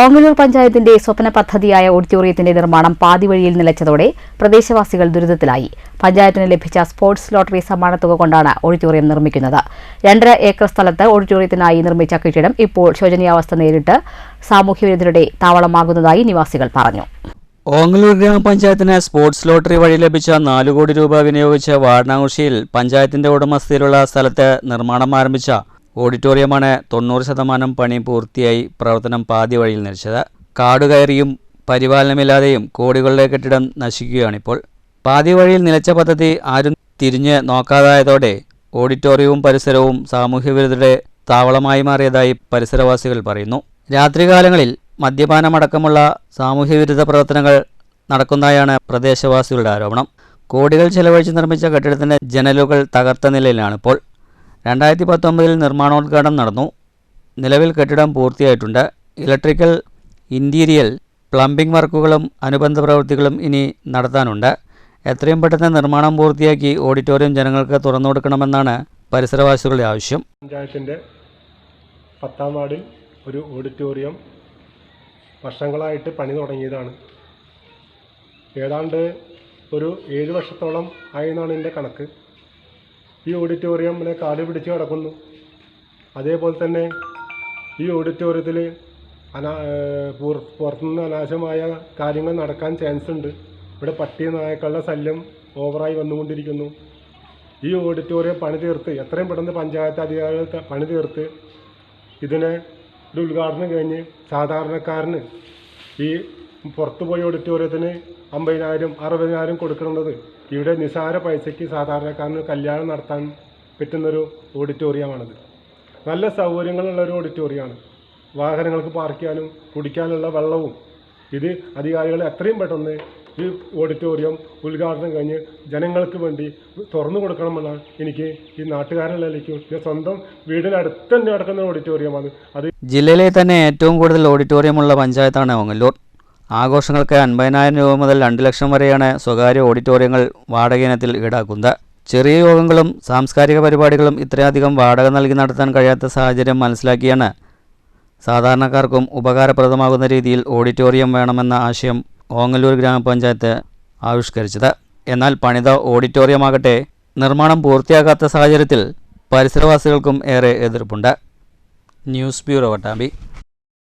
ഓങ്ങല്ലൂർ പഞ്ചായത്തിന്റെ സ്വപ്ന പദ്ധതിയായ ഓഡിറ്റോറിയത്തിന്റെ നിർമ്മാണം പാതിവഴിയിൽ നിലച്ചതോടെ പ്രദേശവാസികൾ ദുരിതത്തിലായി. പഞ്ചായത്തിന് ലഭിച്ച സ്പോർട്സ് ലോട്ടറി സമ്മാന തുക കൊണ്ടാണ് ഓഡിറ്റോറിയം നിർമ്മിക്കുന്നത്. രണ്ടര ഏക്കർ സ്ഥലത്ത് ഓഡിറ്റോറിയത്തിനായി നിർമ്മിച്ച കെട്ടിടം ഇപ്പോൾ ശോചനീയാവസ്ഥ നേരിട്ട് സാമൂഹ്യവിരുദ്ധരുടെ താവളമാകുന്നതായി നിവാസികൾ പറഞ്ഞു. ഓങ്ങല്ലൂർ ഗ്രാമപഞ്ചായത്തിന് സ്പോർട്സ് ലോട്ടറി വഴി ലഭിച്ച നാലു കോടി രൂപ വിനിയോഗിച്ച് വാരണാകുഷിയിൽ പഞ്ചായത്തിന്റെ ഉടമസ്ഥയിലുള്ള സ്ഥലത്ത് നിർമ്മാണം ആരംഭിച്ച ഓഡിറ്റോറിയമാണ് തൊണ്ണൂറ് ശതമാനം പണി പൂർത്തിയായി പ്രവർത്തനം പാതി വഴിയിൽ നിലച്ചത്. കാട് കയറിയും പരിപാലനമില്ലാതെയും കോടികളുടെ കെട്ടിടം നശിക്കുകയാണിപ്പോൾ. പാതി വഴിയിൽ നിലച്ച പദ്ധതി ആരും തിരിഞ്ഞ് നോക്കാതായതോടെ ഓഡിറ്റോറിയവും പരിസരവും സാമൂഹ്യ വിരുദ്ധരുടെ താവളമായി മാറിയതായി പരിസരവാസികൾ പറയുന്നു. രാത്രികാലങ്ങളിൽ മദ്യപാനമടക്കമുള്ള സാമൂഹ്യവിരുദ്ധ പ്രവർത്തനങ്ങൾ നടക്കുന്നതായാണ് പ്രദേശവാസികളുടെ ആരോപണം. കോടികൾ ചെലവഴിച്ച് നിർമ്മിച്ച കെട്ടിടത്തിന്റെ ജനലുകൾ തകർത്ത നിലയിലാണിപ്പോൾ. രണ്ടായിരത്തി പത്തൊമ്പതിൽ നിർമ്മാണോദ്ഘാടനം നടന്നു. നിലവിൽ കെട്ടിടം പൂർത്തിയായിട്ടുണ്ട്. ഇലക്ട്രിക്കൽ ഇന്റീരിയൽ പ്ലംബിംഗ് വർക്കുകളും അനുബന്ധ പ്രവൃത്തികളും ഇനി നടത്താനുണ്ട്. എത്രയും പെട്ടെന്ന് നിർമ്മാണം പൂർത്തിയാക്കി ഓഡിറ്റോറിയം ജനങ്ങൾക്ക് തുറന്നു കൊടുക്കണമെന്നാണ് പരിസരവാസികളുടെ ആവശ്യം. പഞ്ചായത്തിന്റെ പത്താം വാർഡിൽ ഒരു ഓഡിറ്റോറിയം വർഷങ്ങളായിട്ട് പണി തുടങ്ങിയതാണ്. ഏതാണ്ട് ഒരു ഏഴ് വർഷത്തോളം ആയെന്നാണ് എന്റെ കണക്ക്. ഈ ഓഡിറ്റോറിയം ഇങ്ങനെ കാട് പിടിച്ച് കിടക്കുന്നു. അതേപോലെ തന്നെ ഈ ഓഡിറ്റോറിയത്തിൽ അനാ പുറത്തുനിന്ന് അനാവശ്യമായ കാര്യങ്ങൾ നടക്കാൻ ചാൻസ് ഉണ്ട്. ഇവിടെ പട്ടി നായക്കളുടെ ശല്യം ഓവറായി വന്നുകൊണ്ടിരിക്കുന്നു. ഈ ഓഡിറ്റോറിയം പണി തീർത്ത് എത്രയും പെട്ടെന്ന് പഞ്ചായത്ത് അധികാരികൾ പണി തീർത്ത് ഇതിനെ ഒരു ഉദ്ഘാടനം കഴിഞ്ഞ് സാധാരണക്കാരന് ഈ പുറത്തുപോയ ഓഡിറ്റോറിയത്തിന് അമ്പതിനായിരം അറുപതിനായിരം കൊടുക്കുന്നത്. ഇവിടെ നിസാര പൈസയ്ക്ക് സാധാരണക്കാരന് കല്യാണം നടത്താൻ പറ്റുന്നൊരു ഓഡിറ്റോറിയമാണത്. നല്ല സൗകര്യങ്ങളുള്ള ഒരു ഓഡിറ്റോറിയമാണ്. വാഹനങ്ങൾക്ക് പാർക്ക് ചെയ്യാനും കുടിക്കാനുള്ള വെള്ളവും. ഇത് അധികാരികൾ എത്രയും പെട്ടെന്ന് ഈ ഓഡിറ്റോറിയം ഉദ്ഘാടനം കഴിഞ്ഞ് ജനങ്ങൾക്ക് വേണ്ടി തുറന്നു കൊടുക്കണമെന്നാണ് എനിക്ക് ഈ നാട്ടുകാരനിലേക്കും സ്വന്തം വീടിനടുത്ത് തന്നെ നടക്കുന്ന ഓഡിറ്റോറിയമാണ്. അത് ജില്ലയിലെ തന്നെ ഏറ്റവും കൂടുതൽ ഓഡിറ്റോറിയം ഉള്ള പഞ്ചായത്താണ് ഓങ്ങല്ലൂർ. ആഘോഷങ്ങൾക്ക് അൻപതിനായിരം രൂപ മുതൽ രണ്ട് ലക്ഷം വരെയാണ് സ്വകാര്യ ഓഡിറ്റോറിയങ്ങൾ വാടക ഇനത്തിൽ ഈടാക്കുന്നത്. ചെറിയ യോഗങ്ങളും സാംസ്കാരിക പരിപാടികളും ഇത്രയധികം വാടക നൽകി നടത്താൻ കഴിയാത്ത സാഹചര്യം മനസ്സിലാക്കിയാണ് സാധാരണക്കാർക്കും ഉപകാരപ്രദമാകുന്ന രീതിയിൽ ഓഡിറ്റോറിയം വേണമെന്ന ആശയം ഓങ്ങല്ലൂർ ഗ്രാമപഞ്ചായത്ത് ആവിഷ്കരിച്ചത്. എന്നാൽ പണിത ഓഡിറ്റോറിയമാകട്ടെ നിർമ്മാണം പൂർത്തിയാകാത്ത സാഹചര്യത്തിൽ പരിസരവാസികൾക്കും ഏറെ എതിർപ്പുണ്ട്. News bureau വട്ടാമ്പി.